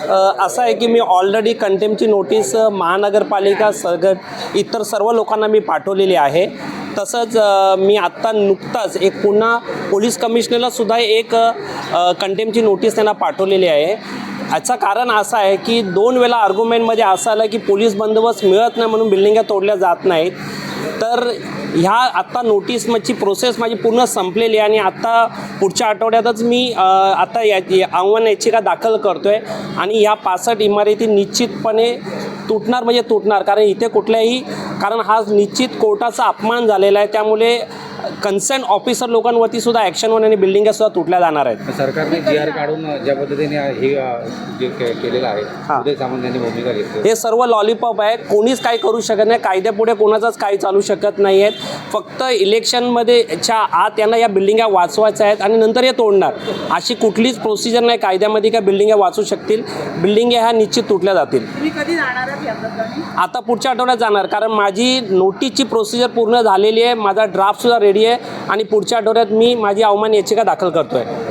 असं आहे की मी ऑलरेडी कंटेमची नोटीस महानगरपालिका सग इतर सर्व लोकांना मी पाठवलेली आहे. तसंच मी आत्ता नुकताच एक पुन्हा पोलीस कमिशनरला सुद्धा एक कंटेमची नोटीस त्यांना पाठवलेली आहे. याचं कारण असं आहे की दोन वेळा आर्ग्युमेंटमध्ये असं आलं की पोलीस बंदोबस्त मिळत नाही म्हणून बिल्डिंगा तोडल्या जात नाहीत. तर ह्या आत्ता नोटीसची प्रोसेस माझी पूर्ण संपलेली आहे आणि आत्ता पुढच्या आठवड्यातच मी आत्ता आता या या- आव्हान याचिका दाखल करतो आहे आणि ह्या पासष्ट इमारती निश्चितपणे तुटणार म्हणजे तुटणार. कारण इथे कुठल्याही कारण हा निश्चित कोर्टाचा अपमान झालेला आहे. त्यामुळे कन्सर्न ऑफिसर लोकांवरती सुद्धा ॲक्शन आणि बिल्डिंगा सुद्धा तुटल्या जाणार आहेत. सरकारने जी आर काढून ज्या पद्धतीने हे जे के- केलेलं आहे हां. उदय सामंत यांनी भूमिका घेतली. हे सर्व लॉलीपॉप आहे कोणीच काही करू शकत नाही. कायद्यापुढे कोणाचाच काही चालू शकत नाही आहेत फक्त इलेक्शनमध्ये च्या आत यांना या बिल्डिंगा वाचवायच्या आहेत आणि नंतर हे तोडणार. अशी कुठलीच प्रोसिजर नाही. कायद्यामध्ये का बिल्डिंगा वाचू शकतील. बिल्डिंगा ह्या निश्चित तुटल्या जातील. तुम्ही कधी जाणार आहात या प्रकरणी? आता पुढच्या आठवड्यात जाणार. कारण माझी नोटीसची प्रोसिजर पूर्ण झालेली आहे. माझा ड्राफ्टसुद्धा रेडी आहे आणि पुढच्या आठवड्यात मी माझी अवमान याचिका दाखल करतो आहे